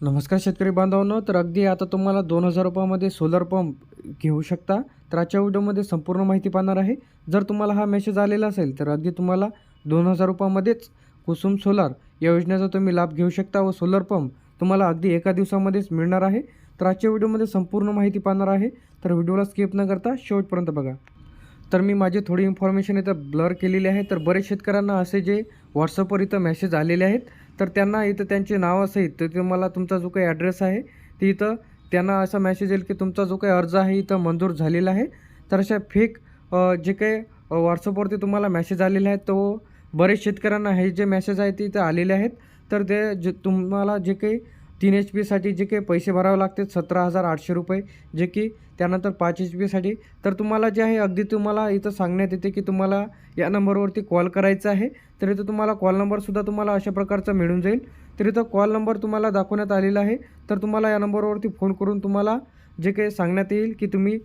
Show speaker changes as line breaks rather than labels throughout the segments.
नमस्कार शेतकरी बांधवांनो तर अगदी आता तुम्हाला दोन हजार रुपयामध्ये सोलर पंप घेऊ शकता. तर आजच्या व्हिडिओमध्ये संपूर्ण माहिती पाहणार आहे. जर तुम्हाला हा मेसेज आलेला असेल तर अगदी तुम्हाला दोन हजार रुपयामध्येच कुसुम सोलार या योजनेचा तुम्ही लाभ घेऊ शकता व सोलर पंप तुम्हाला अगदी एका दिवसामध्येच मिळणार आहे. तर आजच्या व्हिडिओमध्ये संपूर्ण माहिती पाहणार आहे. तर व्हिडिओला स्किप न करता शेवटपर्यंत बघा. तर मी माझी थोडी इन्फॉर्मेशन इथं ब्लर केलेली आहे. तर बरेच शेतकऱ्यांना असे जे व्हॉट्सअपवर इथं मेसेज आलेले आहेत. तर त्यांना इथं त्यांचे नाव असेल तर तुम्हाला तुमचा जो काही ॲड्रेस आहे ते इथं त्यांना असा मॅसेज येईल की तुमचा जो काही अर्ज आहे इथं मंजूर झालेला आहे. तर अशा फेक जे काही व्हॉट्सअपवरती तुम्हाला मॅसेज आलेले आहेत तो बरेच शेतकऱ्यांना हे जे मेसेज आहे ते इथं आलेले आहेत. तर ते जे तुम्हाला जे काही तीन एच पीसाठी जे काही पैसे भरावे लागतात सतरा हजार आठशे रुपये जे की त्यानंतर पाच एच पीसाठी तर तुम्हाला जे आहे अगदी तुम्हाला इथं सांगण्यात येते की तुम्हाला या नंबरवरती कॉल करायचा आहे. तर इथं तुम्हाला कॉल नंबरसुद्धा तुम्हाला अशा प्रकारचा मिळून जाईल. तर इथं कॉल नंबर तुम्हाला दाखवण्यात आलेला आहे. तर तुम्हाला या नंबरवरती फोन करून तुम्हाला जे काही सांगण्यात येईल की तुम्ही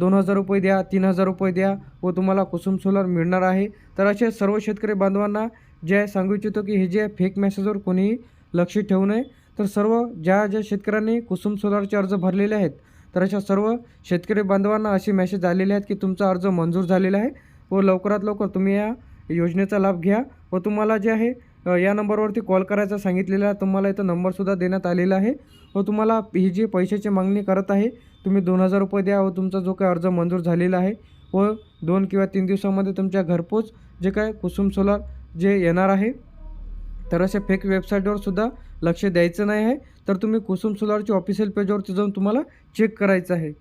दोन हजार रुपये द्या तीन हजार रुपये द्या व तुम्हाला कुसुम सोलर मिळणार आहे. तर असे सर्व शेतकरी बांधवांना जे आहे सांगू इच्छितो की हे जे फेक मेसेजवर कोणीही लक्ष ठेवू नये. तर सर्व ज्या ज्या शेतकऱ्यांनी कुसुम सोलारचे अर्ज भरलेले आहेत तर अशा सर्व शेतकरी बांधवांना असे मेसेज आलेले आहेत की तुमचा अर्ज मंजूर झालेला आहे व लवकरात लवकर तुम्ही या योजनेचा लाभ घ्या व तुम्हाला जे आहे या नंबरवरती कॉल करायचा सांगितलेला आहे तुम्हाला इथं नंबरसुद्धा देण्यात आलेला आहे व तुम्हाला ही जी पैशाची मागणी करत आहे तुम्ही दोन हजार रुपये द्या व तुमचा जो काही अर्ज मंजूर झालेला आहे व दोन किंवा तीन दिवसामध्ये तुमच्या घरपोच जे काय कुसुम सोलार जे येणार आहे तर अशा फेक वेबसाईटवर सुद्धा लक्ष द्यायचं नाही आहे. तर तुम्ही कुसुम सोलारच्या ऑफिशियल पेजवरती जाऊन तुम्हाला चेक करायचं आहे.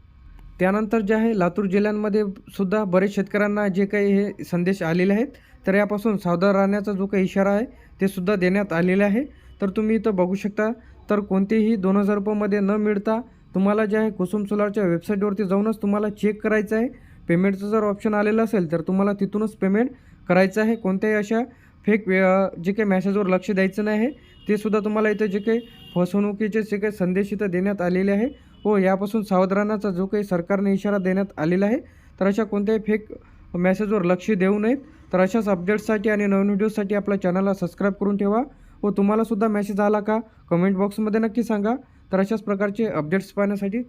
त्यानंतर जे आहे लातूर जिल्ह्यांमध्ये सुद्धा बरेच शेतकऱ्यांना जे काही हे संदेश आलेले आहेत तर यापासून सावधान राहण्याचा जो काही इशारा आहे ते सुद्धा देण्यात आलेले आहे. तर तुम्ही इथं बघू शकता तर कोणतेही दोन हजार रुपयामध्ये न मिळता तुम्हाला जे आहे कुसुम सोलारच्या वेबसाईटवरती जाऊनच तुम्हाला चेक करायचं आहे. पेमेंटचं जर ऑप्शन आलेलं असेल तर तुम्हाला तिथूनच पेमेंट करायचं आहे. कोणत्याही अशा फेक जे काही मॅसेजवर लक्ष द्यायचं नाही आहे ते सुद्धा तुम्हाला इथं जे काही फसवणुकीचे जे काही संदेश इथं देण्यात आलेले आहे व यापासून सावध राहण्याचा जो काही सरकारने इशारा देण्यात आलेला आहे तर अशा कोणत्याही फेक मेसेजवर लक्ष देऊ नयेत. तर अशाच अपडेट्ससाठी आणि नवीन व्हिडिओसाठी आपल्या चॅनलला सबस्क्राईब करून ठेवा. हो, व तुम्हालासुद्धा मेसेज आला का? कमेंट बॉक्समध्ये नक्की सांगा. तर अशाच प्रकारचे अपडेट्स पाहण्यासाठी